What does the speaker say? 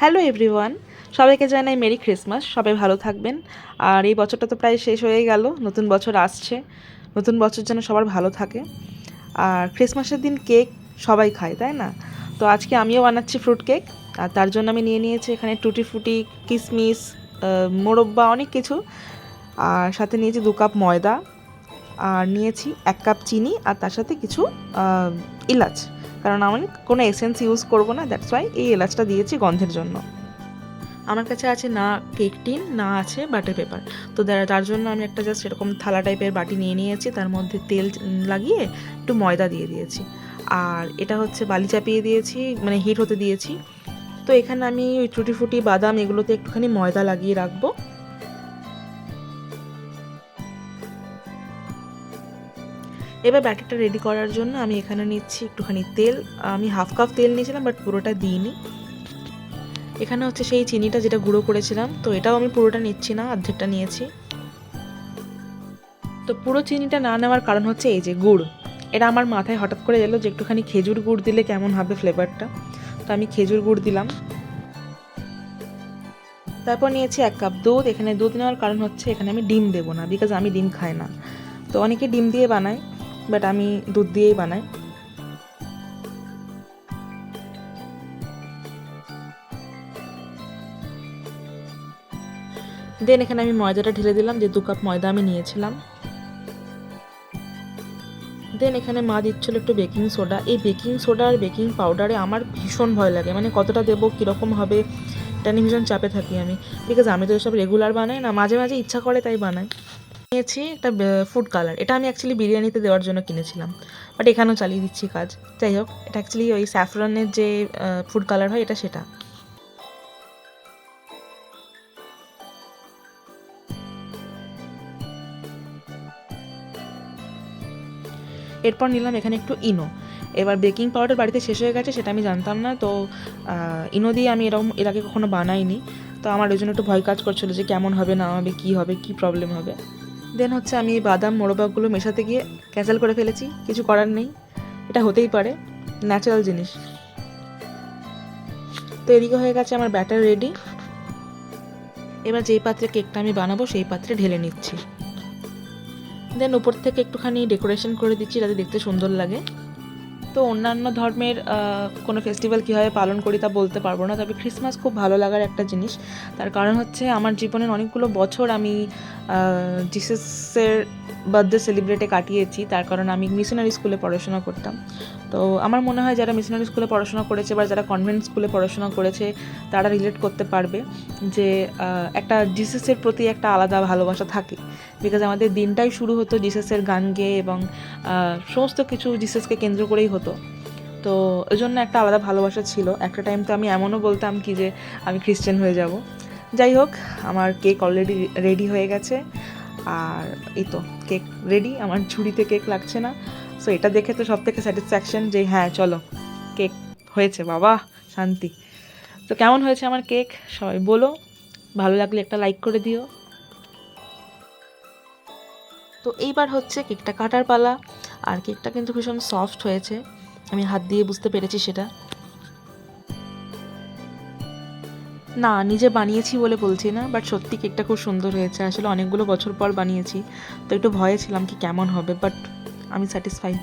Hello everyone, সবাইকে জানাই merry Christmas, সবাই ভালো থাকবেন। আর এই বছরটা তো প্রায় শেষ হয়ে গেল, নতুন বছর আসছে, নতুন বছর যেন সবার ভালো থাকে। আর ক্রিসমাসের দিন কেক সবাই খায়, তাই না? তো আজকে আমিও বানাচ্ছি ফ্রুট কেক, আর তার জন্য আমি নিয়ে নিয়েছি এখানে টুটি ফুটি কিশমিশ মোরব্বা, অনেক কিছু। আর সাথে নিয়েছি দু কাপ ময়দা, আর নিয়েছি এক কাপ চিনি, আর তার সাথে কিছু এলাচ কারণ আমি কোনো এসেন্স ইউজ করব না দ্যাটস ওয়াই এই এলাচটা দিয়েছি গন্ধের জন্য। আমার কাছে আছে না কেক টিন না আছে বাটার পেপার তো তার- জন্য আমি একটা জাস্ট এরকম থালা টাইপের বাটি নিয়ে নিয়েছি, তার মধ্যে তেল লাগিয়ে একটু ময়দা দিয়ে দিয়েছি। আর এটা হচ্ছে বালি চাপিয়ে দিয়েছি মানে হিট হতে দিয়েছি। তো এখানে আমি ওই টুটি ফুটি বাদাম এগুলোতে একটুখানি ময়দা লাগিয়ে রাখব। এবার ব্যাটারটা রেডি করার জন্য আমি এখানে নিচ্ছি একটুখানি তেল। আমি হাফ কাপ তেল নিয়েছিলাম বাট পুরোটা দিইনি। এখানে হচ্ছে সেই চিনিটা যেটা গুঁড়ো করেছিলাম, তো এটাও আমি পুরোটা নিচ্ছি না, অর্ধেকটা নিয়েছি। তো পুরো চিনিটা না নেওয়ার কারণ হচ্ছে এই যে গুড়। এটা আমার মাথায় হঠাৎ করে এলো যে একটুখানি খেজুর গুড় দিলে কেমন হবে ফ্লেভারটা তো আমি খেজুর গুড় দিলাম। তারপর নিয়েছি এক কাপ দুধ। এখানে দুধ নেওয়ার কারণ হচ্ছে এখানে আমি ডিম দেবো না বিকজ আমি ডিম খাই না। তো অনেকে ডিম দিয়ে বানায়। বাট আমি দুধ দিয়েই বানাই। দেন এখানে আমি ময়দাটা ঢেলে দিলাম, যে দু কাপ ময়দা আমি নিয়েছিলাম। দেন এখানে মা দিচ্ছিল একটু বেকিং সোডা এই বেকিং সোডা আর বেকিং পাউডারে আমার ভীষণ ভয় লাগে। মানে কতটা দেবো, কীরকম হবে, এটা নিয়ে ভীষণ চাপে থাকি আমি। বিকজ আমি তো এসব রেগুলার বানাই না, মাঝে মাঝে ইচ্ছা করে তাই বানাই। নিয়েছি একটা ফুড কালার এটা আমি অ্যাকচুয়ালি বিরিয়ানিতে দেওয়ার জন্য কিনেছিলাম। বাট এখানেও চালিয়ে দিচ্ছি কাজ। যাই হোক, এটা অ্যাকচুয়ালি ওই স্যাফরনের যে ফুড কালার হয়, এটা সেটা। এরপর নিলাম এখানে একটু ইনো। এবার বেকিং পাউডার বাড়িতে শেষ হয়ে গেছে, সেটা আমি জানতাম না। তো ইনো দিয়ে আমি এরকম, এর আগে কখনো বানাইনি। তো আমার ওই জন্য একটু ভয় কাজ করছিল যে কেমন হবে, না হবে, কী হবে, কী প্রবলেম হবে। দেন হচ্ছে আমি বাদাম মোরবাগুলো মেশাতে গিয়ে ক্যান্সেল করে ফেলেছি। কিছু করার নেই। এটা হতেই পারে। ন্যাচারাল জিনিস। তো এদিকে হয়ে গেছে আমার ব্যাটার রেডি এবার যেই পাত্রে কেকটা আমি বানাবো, সেই পাত্রে ঢেলে নিচ্ছি। দেন উপর থেকে একটুখানি ডেকোরেশন করে দিচ্ছি, যাতে দেখতে সুন্দর লাগে। তো অন্যান্য ধর্মের কোনো ফেস্টিভ্যাল কীভাবে পালন করি তা বলতে পারব না। তবে ক্রিসমাস খুব ভালো লাগার একটা জিনিস। তার কারণ হচ্ছে আমার জীবনের অনেকগুলো বছর আমি জিসাসের বার্থডে সেলিব্রেটে কাটিয়েছি। তার কারণ আমি মিশনারি স্কুলে পড়াশোনা করতাম। তো আমার মনে হয় যারা মিশনারি স্কুলে পড়াশোনা করেছে বা যারা কনভেন্ট স্কুলে পড়াশোনা করেছে, তারা রিলেট করতে পারবে যে একটা জিসাসের প্রতি একটা আলাদা ভালোবাসা থাকে। বিকজ আমাদের দিনটাই শুরু হতো জিসাসের গান গেয়ে এবং সমস্ত কিছু জিসাসকে কেন্দ্র করেই হতো। তো ওই জন্য একটা আলাদা ভালোবাসা ছিল। একটা টাইম তো আমি এমনও বলতাম কি যে, আমি খ্রিস্টান হয়ে যাব। যাই হোক, আমার কেক অলরেডি রেডি হয়ে গেছে। আর এই তো কেক রেডি আমার ঝুড়িতে কেক লাগছে না। সো এটা দেখে তো সব থেকে স্যাটিসফ্যাকশন যে হ্যাঁ চলো কেক হয়েছে, বাবা, শান্তি। তো কেমন হয়েছে আমার কেক সবাই বলো, ভালো লাগলে একটা লাইক করে দিও। তো এইবার হচ্ছে কেকটা কাটার পালা, আর কেকটা কিন্তু ভীষণ সফট হয়েছে। আমি হাত দিয়ে বুঝতে পেরেছি সেটা। না, নিজে বানিয়েছি বলে বলছি না বাট সত্যি কেকটা খুব সুন্দর হয়েছে। আসলে অনেকগুলো বছর পর বানিয়েছি, তো একটু ভয়ে ছিলাম কি কেমন হবে বাট আমি স্যাটিসফাই